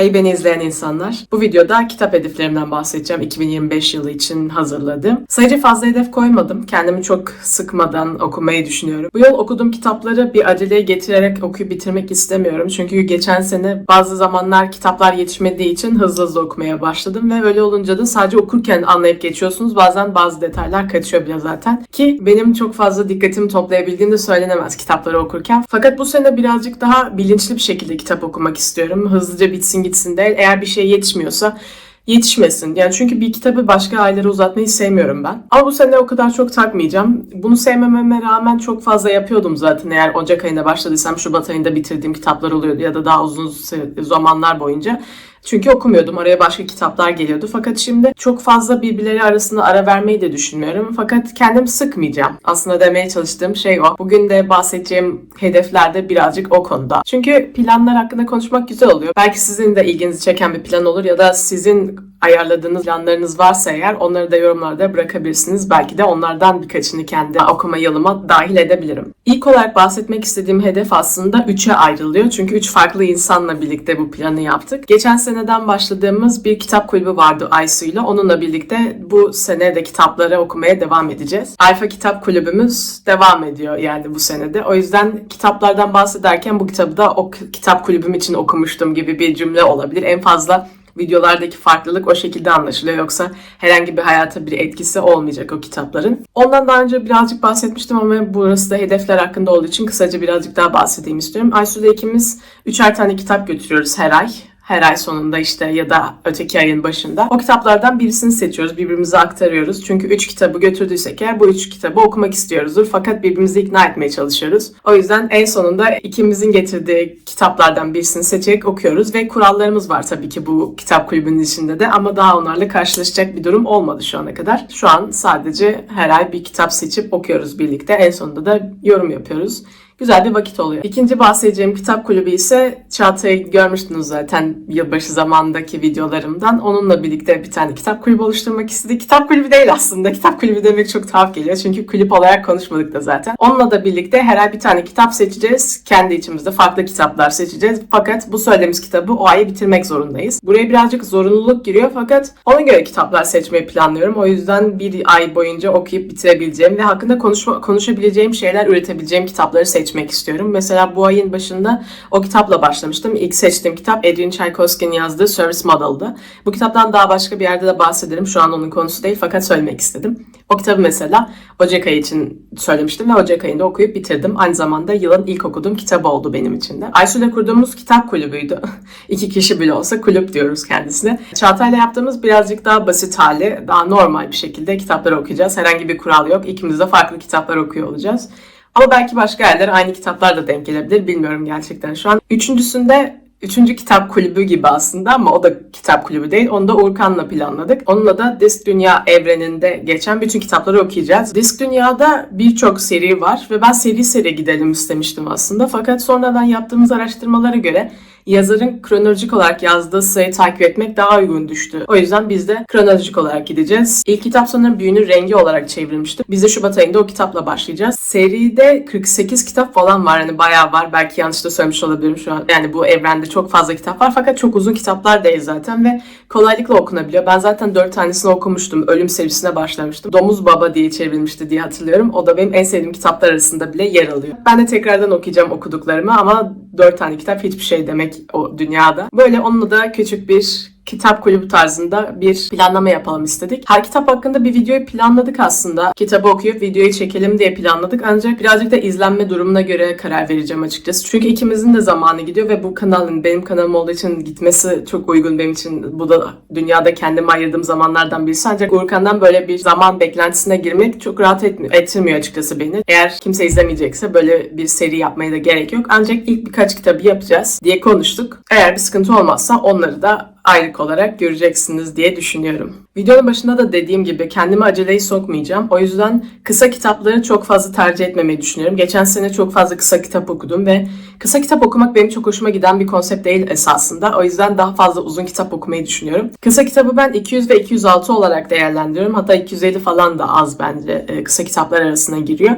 Hey beni izleyen insanlar. Bu videoda kitap hedeflerimden bahsedeceğim. 2025 yılı için hazırladım. Sayıca fazla hedef koymadım. Kendimi çok sıkmadan okumayı düşünüyorum. Bu yıl okuduğum kitapları bir aceleye getirerek okuyup bitirmek istemiyorum. Çünkü geçen sene bazı zamanlar kitaplar yetişmediği için hızlı hızlı okumaya başladım ve öyle olunca da sadece okurken anlayıp geçiyorsunuz. Bazen bazı detaylar kaçıyor bile zaten. Ki benim çok fazla dikkatimi toplayabildiğim de söylenemez kitapları okurken. Fakat bu sene birazcık daha bilinçli bir şekilde kitap okumak istiyorum. Hızlıca bitsin gitsin değil. Eğer bir şey yetişmiyorsa yetişmesin. Yani çünkü bir kitabı başka aylara uzatmayı sevmiyorum ben. Ama bu sene o kadar çok takmayacağım. Bunu sevmememe rağmen çok fazla yapıyordum zaten. Eğer Ocak ayında başladıysam Şubat ayında bitirdiğim kitaplar oluyordu ya da daha uzun zamanlar boyunca. Çünkü okumuyordum. Oraya başka kitaplar geliyordu. Fakat şimdi çok fazla birbirleri arasında ara vermeyi de düşünmüyorum. Fakat kendimi sıkmayacağım. Aslında demeye çalıştığım şey o. Bugün de bahsedeceğim hedefler de birazcık o konuda. Çünkü planlar hakkında konuşmak güzel oluyor. Belki sizin de ilginizi çeken bir plan olur ya da sizin ayarladığınız planlarınız varsa eğer onları da yorumlarda bırakabilirsiniz. Belki de onlardan birkaçını kendi okuma yılıma dahil edebilirim. İlk olarak bahsetmek istediğim hedef aslında 3'e ayrılıyor. Çünkü 3 farklı insanla birlikte bu planı yaptık. Geçen seneden başladığımız bir kitap kulübü vardı Aysu ile. Onunla birlikte bu sene de kitapları okumaya devam edeceğiz. Alfa Kitap Kulübümüz devam ediyor yani bu senede. O yüzden kitaplardan bahsederken bu kitabı da o kitap kulübüm için okumuştum gibi bir cümle olabilir. En fazla videolardaki farklılık o şekilde anlaşılıyor. Yoksa herhangi bir hayata bir etkisi olmayacak o kitapların. Ondan daha önce birazcık bahsetmiştim ama burası da hedefler hakkında olduğu için kısaca birazcık daha bahsedeyim istiyorum. Aysu'da ikimiz üçer tane kitap götürüyoruz her ay her ay sonunda işte ya da öteki ayın başında. O kitaplardan birisini seçiyoruz, birbirimize aktarıyoruz. Çünkü üç kitabı götürdüysek eğer bu üç kitabı okumak istiyoruzdur. Fakat birbirimizi ikna etmeye çalışıyoruz. O yüzden en sonunda ikimizin getirdiği kitaplardan birisini seçerek okuyoruz ve kurallarımız var tabii ki bu kitap kulübünün içinde de ama daha onlarla karşılaşacak bir durum olmadı şu ana kadar. Şu an sadece her ay bir kitap seçip okuyoruz birlikte. En sonunda da yorum yapıyoruz güzel bir vakit oluyor. İkinci bahsedeceğim kitap kulübü ise Çağatay'ı görmüştünüz zaten yılbaşı zamandaki videolarımdan. Onunla birlikte bir tane kitap kulübü oluşturmak istedik. Kitap kulübü değil aslında. Kitap kulübü demek çok tuhaf geliyor. Çünkü kulüp olarak konuşmadık da zaten. Onunla da birlikte her ay bir tane kitap seçeceğiz. Kendi içimizde farklı kitaplar seçeceğiz. Fakat bu söylediğimiz kitabı o ayı bitirmek zorundayız. Buraya birazcık zorunluluk giriyor fakat ona göre kitaplar seçmeyi planlıyorum. O yüzden bir ay boyunca okuyup bitirebileceğim ve hakkında konuşma, konuşabileceğim şeyler üretebileceğim kitapları seç seçmek istiyorum. Mesela bu ayın başında o kitapla başlamıştım. İlk seçtiğim kitap Adrian Tchaikovsky'nin yazdığı Service Model'dı. Bu kitaptan daha başka bir yerde de bahsederim. Şu an onun konusu değil fakat söylemek istedim. O kitabı mesela Ocak ayı için söylemiştim ve Ocak ayında okuyup bitirdim. Aynı zamanda yılın ilk okuduğum kitabı oldu benim için de. Aysu'yla kurduğumuz kitap kulübüydü. İki kişi bile olsa kulüp diyoruz kendisine. Çağatay'la yaptığımız birazcık daha basit hali, daha normal bir şekilde kitapları okuyacağız. Herhangi bir kural yok. İkimiz de farklı kitaplar okuyor olacağız. Ama belki başka yerlere aynı kitaplar da denk gelebilir. Bilmiyorum gerçekten şu an. Üçüncüsünde Üçüncü kitap kulübü gibi aslında ama o da kitap kulübü değil. Onu da Urkan'la planladık. Onunla da Disk Dünya evreninde geçen bütün kitapları okuyacağız. Disk Dünya'da birçok seri var ve ben seri seri gidelim istemiştim aslında. Fakat sonradan yaptığımız araştırmalara göre yazarın kronolojik olarak yazdığı sayı takip etmek daha uygun düştü. O yüzden biz de kronolojik olarak gideceğiz. İlk kitap sanırım Büyünün Rengi olarak çevrilmişti. Biz de Şubat ayında o kitapla başlayacağız. Seride 48 kitap falan var. Hani bayağı var. Belki yanlış da söylemiş olabilirim şu an. Yani bu evrende çok fazla kitap var fakat çok uzun kitaplar değil zaten ve kolaylıkla okunabiliyor. Ben zaten 4 tanesini okumuştum. Ölüm serisine başlamıştım. Domuz Baba diye çevrilmişti diye hatırlıyorum. O da benim en sevdiğim kitaplar arasında bile yer alıyor. Ben de tekrardan okuyacağım okuduklarımı ama 4 tane kitap hiçbir şey demek o dünyada. Böyle onunla da küçük bir kitap kulübü tarzında bir planlama yapalım istedik. Her kitap hakkında bir videoyu planladık aslında. Kitabı okuyup videoyu çekelim diye planladık. Ancak birazcık da izlenme durumuna göre karar vereceğim açıkçası. Çünkü ikimizin de zamanı gidiyor ve bu kanalın benim kanalım olduğu için gitmesi çok uygun benim için. Bu da dünyada kendime ayırdığım zamanlardan birisi. Ancak Urkan'dan böyle bir zaman beklentisine girmek çok rahat etmiyor, ettirmiyor açıkçası beni. Eğer kimse izlemeyecekse böyle bir seri yapmaya da gerek yok. Ancak ilk birkaç kitabı yapacağız diye konuştuk. Eğer bir sıkıntı olmazsa onları da aylık olarak göreceksiniz diye düşünüyorum. Videonun başında da dediğim gibi kendimi aceleyi sokmayacağım. O yüzden kısa kitapları çok fazla tercih etmemeyi düşünüyorum. Geçen sene çok fazla kısa kitap okudum ve kısa kitap okumak benim çok hoşuma giden bir konsept değil esasında. O yüzden daha fazla uzun kitap okumayı düşünüyorum. Kısa kitabı ben 200 ve 206 olarak değerlendiriyorum. Hatta 250 falan da az bence e, kısa kitaplar arasına giriyor.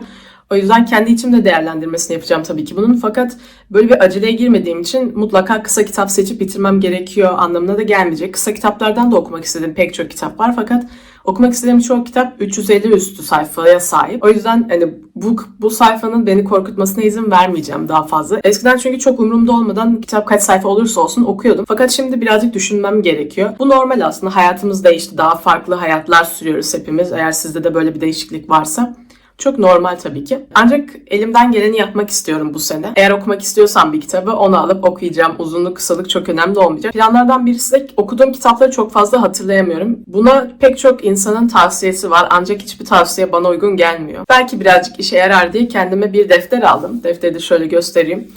O yüzden kendi içimde değerlendirmesini yapacağım tabii ki bunun. Fakat böyle bir aceleye girmediğim için mutlaka kısa kitap seçip bitirmem gerekiyor anlamına da gelmeyecek. Kısa kitaplardan da okumak istediğim pek çok kitap var fakat okumak istediğim çoğu kitap 350 üstü sayfaya sahip. O yüzden hani bu, bu sayfanın beni korkutmasına izin vermeyeceğim daha fazla. Eskiden çünkü çok umurumda olmadan kitap kaç sayfa olursa olsun okuyordum. Fakat şimdi birazcık düşünmem gerekiyor. Bu normal aslında. Hayatımız değişti. Daha farklı hayatlar sürüyoruz hepimiz. Eğer sizde de böyle bir değişiklik varsa. Çok normal tabii ki. Ancak elimden geleni yapmak istiyorum bu sene. Eğer okumak istiyorsam bir kitabı onu alıp okuyacağım. Uzunluk kısalık çok önemli olmayacak. Planlardan birisi de okuduğum kitapları çok fazla hatırlayamıyorum. Buna pek çok insanın tavsiyesi var ancak hiçbir tavsiye bana uygun gelmiyor. Belki birazcık işe yarar diye kendime bir defter aldım. Defteri de şöyle göstereyim.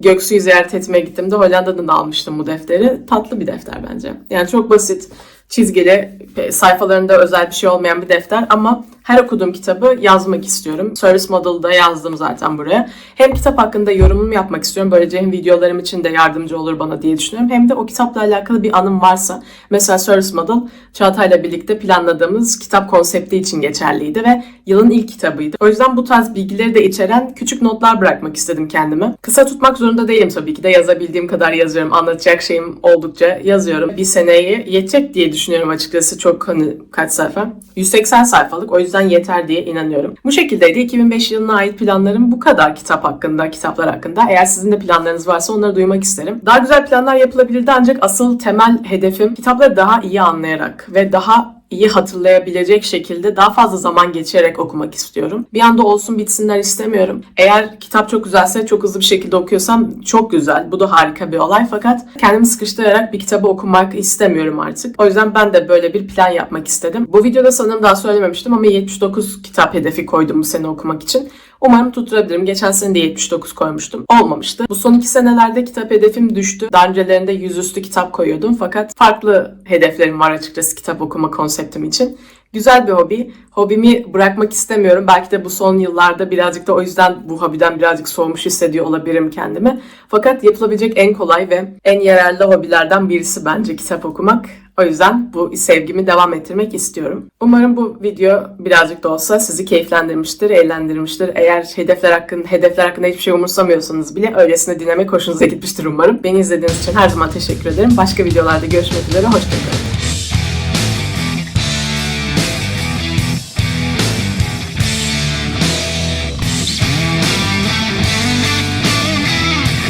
Göksu'yu ziyaret etmeye gittiğimde Hollanda'dan da almıştım bu defteri. Tatlı bir defter bence. Yani çok basit, çizgili, sayfalarında özel bir şey olmayan bir defter ama her okuduğum kitabı yazmak istiyorum. Service Model'da yazdım zaten buraya. Hem kitap hakkında yorumumu yapmak istiyorum. Böylece hem videolarım için de yardımcı olur bana diye düşünüyorum. Hem de o kitapla alakalı bir anım varsa. Mesela Service Model Çağatay'la birlikte planladığımız kitap konsepti için geçerliydi ve yılın ilk kitabıydı. O yüzden bu tarz bilgileri de içeren küçük notlar bırakmak istedim kendime. Kısa tutmak zorunda değilim tabii ki de yazabildiğim kadar yazıyorum. Anlatacak şeyim oldukça yazıyorum. Bir seneyi yetecek diye düşünüyorum açıkçası. Çok hani kaç sayfa? 180 sayfalık. O yüzden yeter diye inanıyorum. Bu şekildeydi. 2005 yılına ait planlarım bu kadar kitap hakkında, kitaplar hakkında. Eğer sizin de planlarınız varsa onları duymak isterim. Daha güzel planlar yapılabilirdi ancak asıl temel hedefim kitapları daha iyi anlayarak ve daha iyi hatırlayabilecek şekilde daha fazla zaman geçirerek okumak istiyorum. Bir anda olsun bitsinler istemiyorum. Eğer kitap çok güzelse çok hızlı bir şekilde okuyorsam çok güzel. Bu da harika bir olay fakat kendimi sıkıştırarak bir kitabı okumak istemiyorum artık. O yüzden ben de böyle bir plan yapmak istedim. Bu videoda sanırım daha söylememiştim ama 79 kitap hedefi koydum bu sene okumak için. Umarım tutturabilirim. Geçen sene de 79 koymuştum. Olmamıştı. Bu son iki senelerde kitap hedefim düştü. Daha öncelerinde yüzüstü kitap koyuyordum fakat farklı hedeflerim var açıkçası kitap okuma konseptim için. Güzel bir hobi. Hobimi bırakmak istemiyorum. Belki de bu son yıllarda birazcık da o yüzden bu hobiden birazcık soğumuş hissediyor olabilirim kendimi. Fakat yapılabilecek en kolay ve en yararlı hobilerden birisi bence kitap okumak. O yüzden bu sevgimi devam ettirmek istiyorum. Umarım bu video birazcık da olsa sizi keyiflendirmiştir, eğlendirmiştir. Eğer hedefler hakkında, hedefler hakkında hiçbir şey umursamıyorsanız bile öylesine dinlemek hoşunuza gitmiştir umarım. Beni izlediğiniz için her zaman teşekkür ederim. Başka videolarda görüşmek üzere, hoşçakalın.